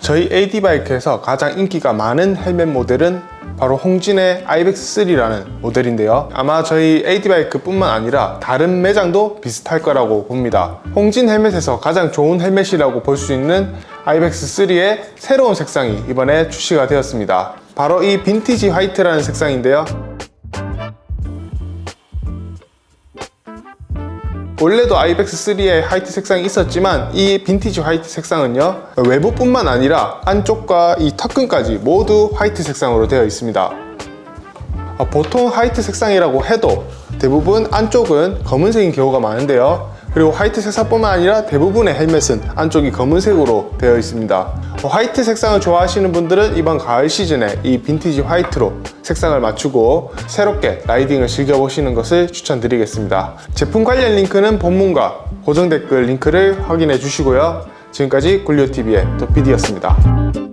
저희 AD바이크에서 가장 인기가 많은 헬멧 모델은 바로 홍진의 IBEX3라는 모델인데요. 아마 저희 AD바이크 뿐만 아니라 다른 매장도 비슷할 거라고 봅니다. 홍진 헬멧에서 가장 좋은 헬멧이라고 볼 수 있는 IBEX3의 새로운 색상이 이번에 출시가 되었습니다. 바로 이 빈티지 화이트라는 색상인데요. 원래도 IBEX3에 화이트 색상이 있었지만 이 빈티지 화이트 색상은요 외부뿐만 아니라 안쪽과 이 턱끈까지 모두 화이트 색상으로 되어 있습니다. 아, 보통 화이트 색상이라고 해도 대부분 안쪽은 검은색인 경우가 많은데요 그리고 화이트 색상뿐만 아니라 대부분의 헬멧은 안쪽이 검은색으로 되어 있습니다. 어, 화이트 색상을 좋아하시는 분들은 이번 가을 시즌에 이 빈티지 화이트로 색상을 맞추고 새롭게 라이딩을 즐겨보시는 것을 추천드리겠습니다. 제품 관련 링크는 본문과 고정 댓글 링크를 확인해 주시고요. 지금까지 굴리오TV의 도피디였습니다